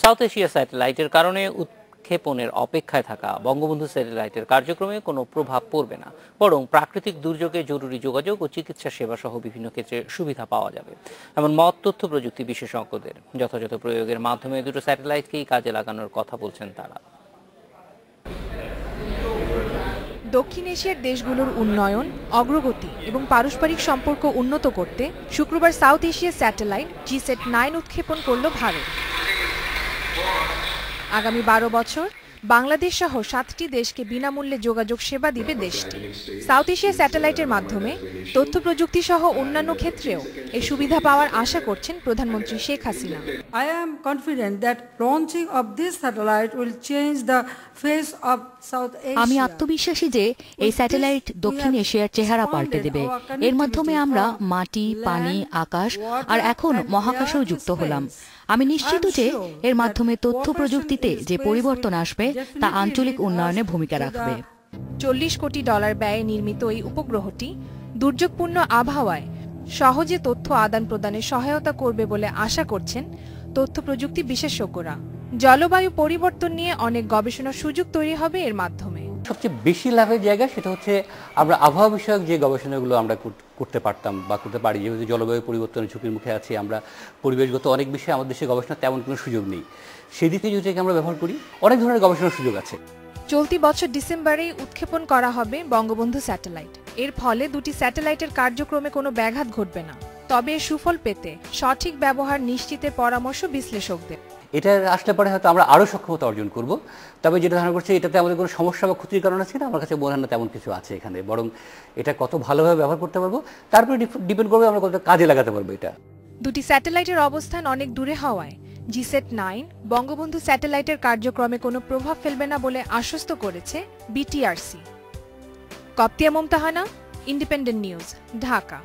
South Asia স্যাটেলাইটের কারণে উৎক্ষেপণের অপেক্ষায় থাকা বঙ্গবন্ধু স্যাটেলাইটের কার্যক্রমে কোনো প্রভাব পড়বে না, বরং প্রাকৃতিক দুর্যোগে জরুরি যোগাযোগ ও চিকিৎসা সেবা সহ বিভিন্ন ক্ষেত্রে সুবিধা পাওয়া যাবে। এমন মত তথ্য প্রযুক্তি বিশেষজ্ঞদের। যথাযথ প্রয়োগের মাধ্যমে দুটো স্যাটেলাইটকেই কাজে লাগানোর কথা বলছেন তারা। দক্ষিণ এশিয়ার দেশগুলোর উন্নয়ন, অগ্রগতি এবং পারস্পরিক সম্পর্ক উন্নত করতে শুক্রবার South Asia satellite GSAT nine উৎক্ষেপণ করল ভারত। আগামী বারো বছর বাংলাদেশ সহ সাতটি দেশকে বিনামূল্যে যোগাযোগ সেবা দিবে দেশটি। সাউথ এশিয়া স্যাটেলাইটের মাধ্যমে তথ্য প্রযুক্তি সহ অন্যান্য ক্ষেত্রেও এই সুবিধা পাওয়ার আশা করছেন প্রধানমন্ত্রী Sheikh Hasina. I am confident that of this satellite will change the face of South Asia. আমি আত্মবিশ্বাসী যে এই স্যাটেলাইট দক্ষিণ এশিয়ার চেহারা পাল্টে দেবে। এর মাধ্যমে আমরা মাটি পানি আকাশ আর এখন মহাকাশেও যুক্ত হলাম। আমি নিশ্চিত যে এর মাধ্যমে তথ্য প্রযুক্তিতে যে পরিবর্তন আসবে তা আঞ্চলিক উন্নয়নে ভূমিকা রাখবে। চল্লিশ কোটি ডলার ব্যয়ে নির্মিত এই উপগ্রহটি দুর্যোগপূর্ণ আবহাওয়ায় সহজে তথ্য আদান প্রদানে সহায়তা করবে বলে আশা করছেন তথ্য প্রযুক্তি বিশেষজ্ঞরা। জলবায়ু পরিবর্তন নিয়ে অনেক গবেষণার সুযোগ তৈরি হবে এর মাধ্যমে। সবচেয়ে বেশি লাভের জায়গা সেটা হচ্ছে আমরা আবহাওয়া বিষয়ক যে গবেষণাগুলো আমরা করতে পারতাম বা করতে পারি, যেহেতু জলবায়ু পরিবর্তনের ঝুঁকির মুখে আছি, আমরা পরিবেশগত অনেক বিষয়ে আমাদের দেশে গবেষণা তেমন কোনো সুযোগ নেই। সেদিকে যদি আমরা ব্যবহার করি, অনেক ধরনের গবেষণার সুযোগ আছে। চলতি বছর ডিসেম্বরেই উৎক্ষেপণ করা হবে বঙ্গবন্ধু স্যাটেলাইট। এর ফলে দুটি স্যাটেলাইটের কার্যক্রমে কোনো ব্যাঘাত ঘটবে না। তবে সুফল পেতে সঠিক ব্যবহার নিশ্চিতের পরামর্শ বিশ্লেষকদের। এটা আসলে পরে হয়তো আমরা আরও সক্ষমতা অর্জন করব। তবে যেটা ধারণা করছি, এটাতে আমাদের কোনো সমস্যা বা ক্ষতির কারণ আছে না? আমার কাছে মনে হয় না তেমন কিছু আছে এখানে। বরং এটা কত ভালোভাবে ব্যবহার করতে পারব, তারপরে ডিপেন্ড করবে আমরা কত কাজে লাগাতে পারব এটা। দুটি স্যাটেলাইটের অবস্থান অনেক দূরে হওয়ায়। জিসেট নাইন, বঙ্গবন্ধু স্যাটেলাইটের কার্যক্রমে কোনো প্রভাব ফেলবে না বলে আশ্বস্ত করেছে বিটিআরসি। কপ্তিয়া মমতাহানা ইন্ডিপেন্ডেন্ট নিউজ, ঢাকা।